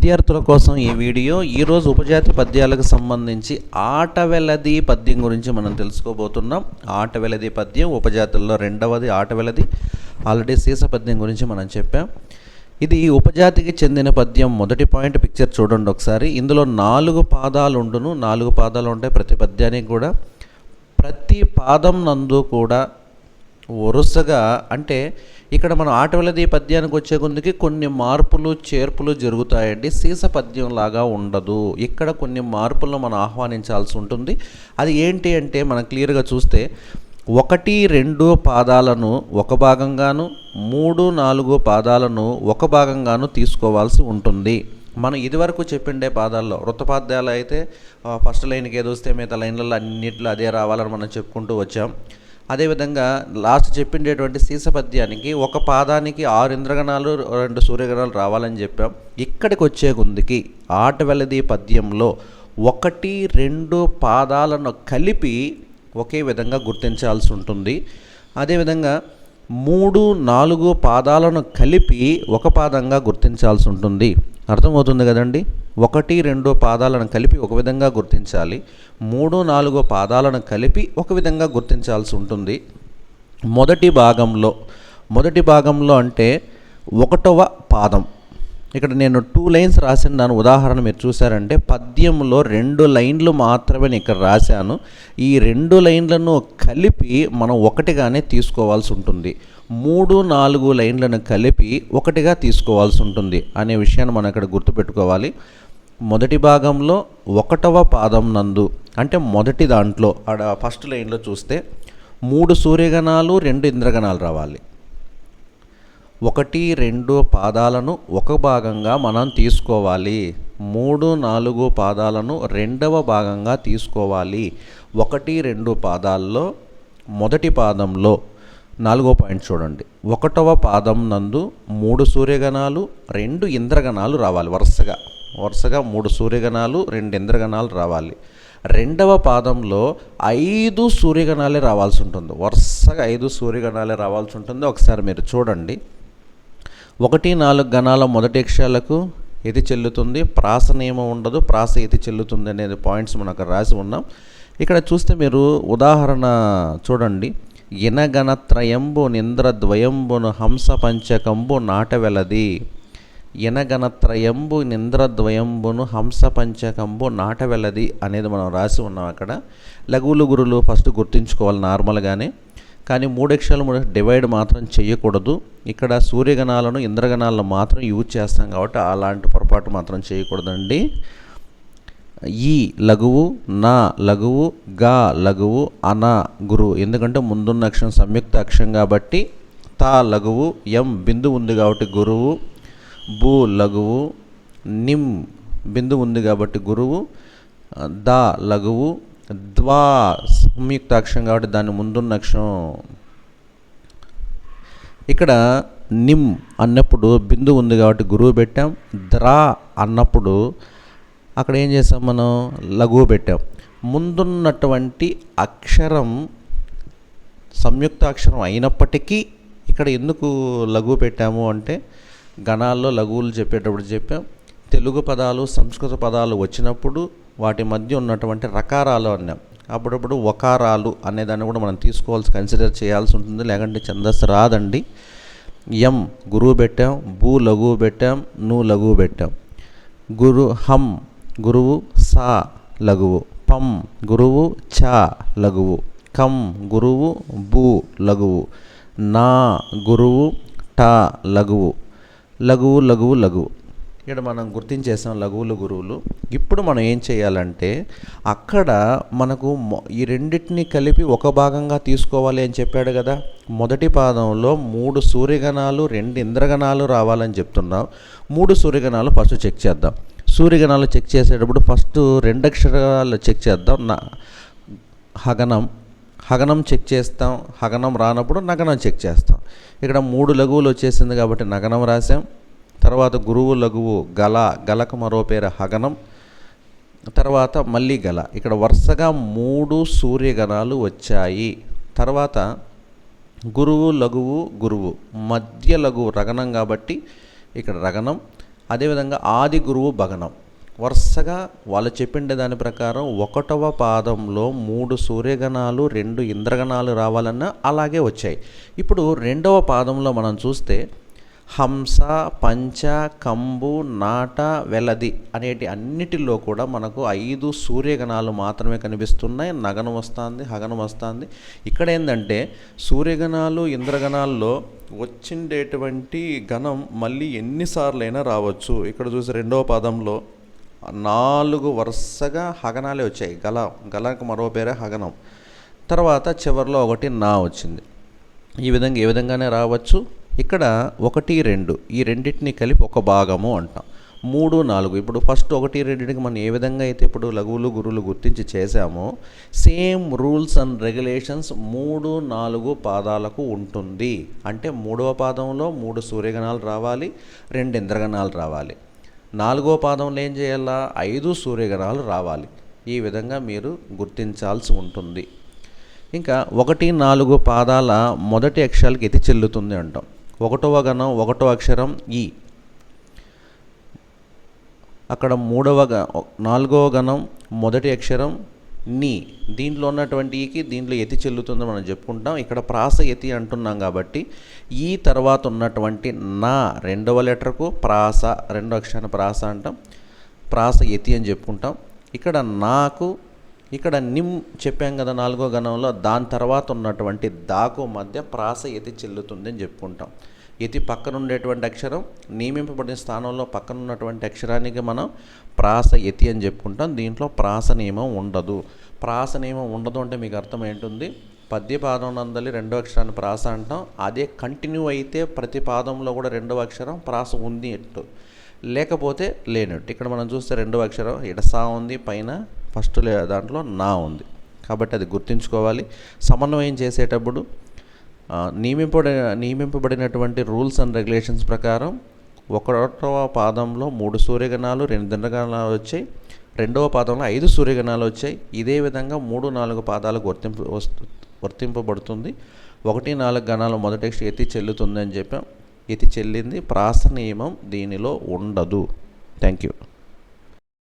విద్యార్థుల కోసం ఈ వీడియో ఈరోజు ఉపజాతి పద్యాలకు సంబంధించి ఆటవెలది పద్యం గురించి మనం తెలుసుకోబోతున్నాం. ఆటవెలది పద్యం ఉపజాతుల్లో రెండవది ఆటవెలది. ఆల్రెడీ సీస పద్యం గురించి మనం చెప్పాం. ఇది ఉపజాతికి చెందిన పద్యం. మొదటి పాయింట్ పిక్చర్ చూడండి ఒకసారి. ఇందులో నాలుగు పాదాలు ఉండును. నాలుగు పాదాలు ఉంటాయి ప్రతి పద్యానికి కూడా. ప్రతి పాదం నందు కూడా వరుసగా అంటే ఇక్కడ మనం ఆటవలది పద్యానికి వచ్చే కొందికి కొన్ని మార్పులు చేర్పులు జరుగుతాయండి. సీస పద్యం లాగా ఉండదు. ఇక్కడ కొన్ని మార్పులను మనం ఆహ్వానించాల్సి ఉంటుంది. అది ఏంటి అంటే మనం క్లియర్గా చూస్తే ఒకటి రెండు పాదాలను ఒక భాగంగాను మూడు నాలుగు పాదాలను ఒక భాగంగాను తీసుకోవాల్సి ఉంటుంది. మనం ఇదివరకు చెప్పిండే పాదాల్లో వృత్తపాద్యాలు అయితే ఫస్ట్ లైన్కి ఏదో వస్తే మిగతా లైన్లలో అన్నిట్లో అదే రావాలని మనం చెప్పుకుంటూ వచ్చాం. అదేవిధంగా లాస్ట్ చెప్పిండేటువంటి సీస పద్యానికి ఒక పాదానికి ఆరు ఇంద్రగణాలు రెండు సూర్యగణాలు రావాలని చెప్పాం. ఇక్కడికి వచ్చే గుందికి ఆటవెలది పద్యంలో ఒకటి రెండు పాదాలను కలిపి ఒకే విధంగా గుర్తించాల్సి ఉంటుంది. అదేవిధంగా మూడు నాలుగు పాదాలను కలిపి ఒక పాదంగా గుర్తించాల్సి ఉంటుంది. అర్థమవుతుంది కదండి? ఒకటి రెండు పాదాలను కలిపి ఒక విధంగా గుర్తించాలి. మూడు నాలుగు పాదాలను కలిపి ఒక విధంగా గుర్తించాల్సి ఉంటుంది. మొదటి భాగంలో మొదటి భాగంలో అంటే ఒకటవ పాదం. ఇక్కడ నేను టూ లైన్స్ రాసిన దాని ఉదాహరణ మీరు చూసారంటే పద్యంలో రెండు లైన్లు మాత్రమే నేను ఇక్కడ రాశాను. ఈ రెండు లైన్లను కలిపి మనం ఒకటిగానే తీసుకోవాల్సి ఉంటుంది. మూడు నాలుగు లైన్లను కలిపి ఒకటిగా తీసుకోవాల్సి ఉంటుంది అనే విషయాన్ని మనం ఇక్కడ గుర్తుపెట్టుకోవాలి. మొదటి భాగంలో ఒకటవ పాదం నందు అంటే మొదటి దాంట్లో ఆడ ఫస్ట్ లైన్లో చూస్తే మూడు సూర్యగణాలు రెండు ఇంద్రగణాలు రావాలి. ఒకటి రెండు పాదాలను ఒక భాగంగా మనం తీసుకోవాలి. మూడు నాలుగు పాదాలను రెండవ భాగంగా తీసుకోవాలి. ఒకటి రెండు పాదాల్లో మొదటి పాదంలో నాలుగో పాయింట్ చూడండి. ఒకటవ పాదం నందు మూడు సూర్యగణాలు రెండు ఇంద్రగణాలు రావాలి వరుసగా. వరుసగా మూడు సూర్యగణాలు రెండు ఇంద్రగణాలు రావాలి. రెండవ పాదంలో ఐదు సూర్యగణాలే రావాల్సి ఉంటుంది. వరుసగా ఐదు సూర్యగణాలే రావాల్సి ఉంటుంది. ఒకసారి మీరు చూడండి. ఒకటి నాలుగు గణాల మొదటి అక్షరాలకు ఎది చెల్లుతుంది? ప్రాస నియమం ఉండదు ప్రాస ఎది చెల్లుతుంది అనేది పాయింట్స్ మనం అక్కడ రాసి ఉన్నాం. ఇక్కడ చూస్తే మీరు ఉదాహరణ చూడండి. ఇనగణత్రయంబు నింద్రద్వయంబును హంస పంచకంబు నాటవెలది ఇనగణత్రయంబు నింద్రద్వయంబును హంస పంచకంబు నాటవెలది అనేది మనం రాసి ఉన్నాం అక్కడ. లఘువులు గురులు ఫస్ట్ గుర్తుంచుకోవాలి నార్మల్గానే. కానీ మూడక్షరాలు మూడు డివైడ్ మాత్రం చేయకూడదు. ఇక్కడ సూర్యగణాలను ఇంద్రగణాలను మాత్రం యూజ్ చేస్తాం కాబట్టి అలాంటి పొరపాటు మాత్రం చేయకూడదండి. ఈ లఘువు నా లఘువు గా లఘువు అన గురువు ఎందుకంటే ముందున్న అక్షరం సంయుక్త అక్షరం కాబట్టి తా లఘువు ఎం బిందు ఉంది కాబట్టి గురువు భూ లఘువు నిమ్ బిందు ఉంది కాబట్టి గురువు దా లఘువు ద్వా సంయుక్త అక్షరం కాబట్టి దాని ముందున్న అక్షరం. ఇక్కడ నిమ్ అన్నప్పుడు బిందు ఉంది కాబట్టి గురువు పెట్టాం. ద్రా అన్నప్పుడు అక్కడ ఏం చేసాం మనం? లఘువు పెట్టాం. ముందున్నటువంటి అక్షరం సంయుక్త అక్షరం అయినప్పటికీ ఇక్కడ ఎందుకు లఘువు పెట్టాము అంటే గణాల్లో లఘువులు చెప్పేటప్పుడు చెప్పాం. తెలుగు పదాలు సంస్కృత పదాలు వచ్చినప్పుడు వాటి మధ్య ఉన్నటువంటి రకారాలు అన్నాం. అప్పుడప్పుడు ఒకారాలు అనేదాన్ని కూడా మనం తీసుకోవాల్సి కన్సిడర్ చేయాల్సి ఉంటుంది. లేకంటే ఛందస్సు రాదండి. ఎం గురువు పెట్టాం. భూ లఘువు పెట్టాం. ను లఘువు పెట్టాం. గురు హం గురువు సా లఘువు. పం గురువు చ లఘువు. కం గురువు భూ లఘువు. నా గురువు ట లఘువు. లఘువు లఘువు లఘువు. ఇక్కడ మనం గుర్తించేసాం లఘువులు గురువులు. ఇప్పుడు మనం ఏం చేయాలంటే అక్కడ మనకు మొ- ఈ రెండింటిని కలిపి ఒక భాగంగా తీసుకోవాలి అని చెప్పాడు కదా. మొదటి పాదంలో మూడు సూర్యగణాలు రెండు ఇంద్రగణాలు రావాలని చెప్తున్నాం. మూడు సూర్యగణాలు ఫస్ట్ చెక్ చేద్దాం. సూర్యగణాలు చెక్ చేసేటప్పుడు ఫస్ట్ రెండు అక్షరాలు చెక్ చేద్దాం. నా హగనం. హగనం చెక్ చేస్తాం. హగనం రానప్పుడు నగనం చెక్ చేస్తాం. ఇక్కడ మూడు లఘువులు వచ్చేసింది కాబట్టి నగనం రాసాం తర్వాత గురువు లఘువు గల గలకు మరో పేరు హగనం. తర్వాత మళ్ళీ గల. ఇక్కడ వరుసగా మూడు సూర్యగణాలు వచ్చాయి. తర్వాత గురువు లఘువు గురువు. మధ్య లఘువు రగనం కాబట్టి ఇక్కడ రగనం అదేవిధంగా ఆది గురువు భగనం వరుసగా వాళ్ళు చెప్పిండే దాని ప్రకారం ఒకటవ పాదంలో మూడు సూర్యగణాలు రెండు ఇంద్రగణాలు రావాలన్నా అలాగే వచ్చాయి. ఇప్పుడు రెండవ పాదంలో మనం చూస్తే హంస పంచ కంబు నాట వెలది అనేటి అన్నిటిలో కూడా మనకు ఐదు సూర్యగణాలు మాత్రమే కనిపిస్తున్నాయి. నగనం వస్తుంది హగనం వస్తుంది. ఇక్కడ ఏంటంటే సూర్యగణాలు ఇంద్రగణాల్లో వచ్చిండేటువంటి గణం మళ్ళీ ఎన్నిసార్లైనా రావచ్చు. ఇక్కడ చూసి రెండవ పదంలో నాలుగు వరుసగా హగనాలే వచ్చాయి. గల గలకు మరో పేరే హగనం. తర్వాత చివరిలో ఒకటి నా వచ్చింది. ఈ విధంగా ఏ విధంగానే రావచ్చు? ఇక్కడ ఒకటి రెండు. ఈ రెండింటిని కలిపి ఒక భాగము అంటాం. మూడు నాలుగు. ఇప్పుడు ఫస్ట్ ఒకటి రెండింటికి మనం ఏ విధంగా అయితే ఇప్పుడు లఘువులు గురువులు గుర్తించి చేశామో సేమ్ రూల్స్ అండ్ రెగ్యులేషన్స్ మూడు నాలుగు పాదాలకు ఉంటుంది. అంటే మూడవ పాదంలో మూడు సూర్యగణాలు రావాలి రెండు ఇంద్రగణాలు రావాలి. నాలుగో పాదంలో ఏం చేయాలా? ఐదు సూర్యగణాలు రావాలి. ఈ విధంగా మీరు గుర్తించాల్సి ఉంటుంది. ఇంకా ఒకటి నాలుగు పాదాల మొదటి అక్షరాలకి ఎతి చెల్లుతుంది అంటాం. ఒకటవ గణం ఒకటో అక్షరం ఈ. అక్కడ మూడవ గ నాలుగవ గణం మొదటి అక్షరం నీ. దీంట్లో ఉన్నటువంటి ఈకి దీంట్లో ఎతి చెల్లుతుందో మనం చెప్పుకుంటాం. ఇక్కడ ప్రాస ఎతి అంటున్నాం కాబట్టి ఈ తర్వాత ఉన్నటువంటి నా రెండవ లెటర్కు ప్రాస రెండో అక్షరాన్ని ప్రాస అంటాం. ప్రాస ఎతి అని చెప్పుకుంటాం. ఇక్కడ నాకు ఇక్కడ నిమ్ చెప్పాం కదా నాలుగో గణంలో దాని తర్వాత ఉన్నటువంటి దాకు మధ్య ప్రాస ఎతి చెల్లుతుంది అని చెప్పుకుంటాం. ఎతి పక్కన ఉండేటువంటి అక్షరం నియమింపబడిన స్థానంలో పక్కన ఉన్నటువంటి అక్షరానికి మనం ప్రాస ఎతి అని చెప్పుకుంటాం. దీంట్లో ప్రాస నియమం ఉండదు. ప్రాస నియమం ఉండదు అంటే మీకు అర్థం ఏంటుంది? పద్య పాదం నందలి రెండో అక్షరాన్ని ప్రాస అంటాం. అదే కంటిన్యూ అయితే ప్రతి పాదంలో కూడా రెండవ అక్షరం ప్రాస ఉంది అట్టు లేకపోతే లేనట్టు. ఇక్కడ మనం చూస్తే రెండవ అక్షరం ఇడసా ఉంది పైన ఫస్ట్ దాంట్లో నా ఉంది. కాబట్టి అది గుర్తుంచుకోవాలి. సమన్వయం చేసేటప్పుడు నియమింపబడి నియమింపబడినటువంటి రూల్స్ అండ్ రెగ్యులేషన్స్ ప్రకారం ఒకటవ పాదంలో మూడు సూర్యగణాలు రెండు దండగణాలు వచ్చాయి. రెండవ పాదంలో ఐదు సూర్యగణాలు వచ్చాయి. ఇదే విధంగా మూడు నాలుగు పాదాలకు వర్తింపు వస్తు వర్తింపబడుతుంది ఒకటి నాలుగు గణాలు మొదటి ఎత్తి చెల్లుతుంది అని చెప్పాం. ఎత్తి చెల్లింది ప్రాస నియమం దీనిలో ఉండదు. Thank you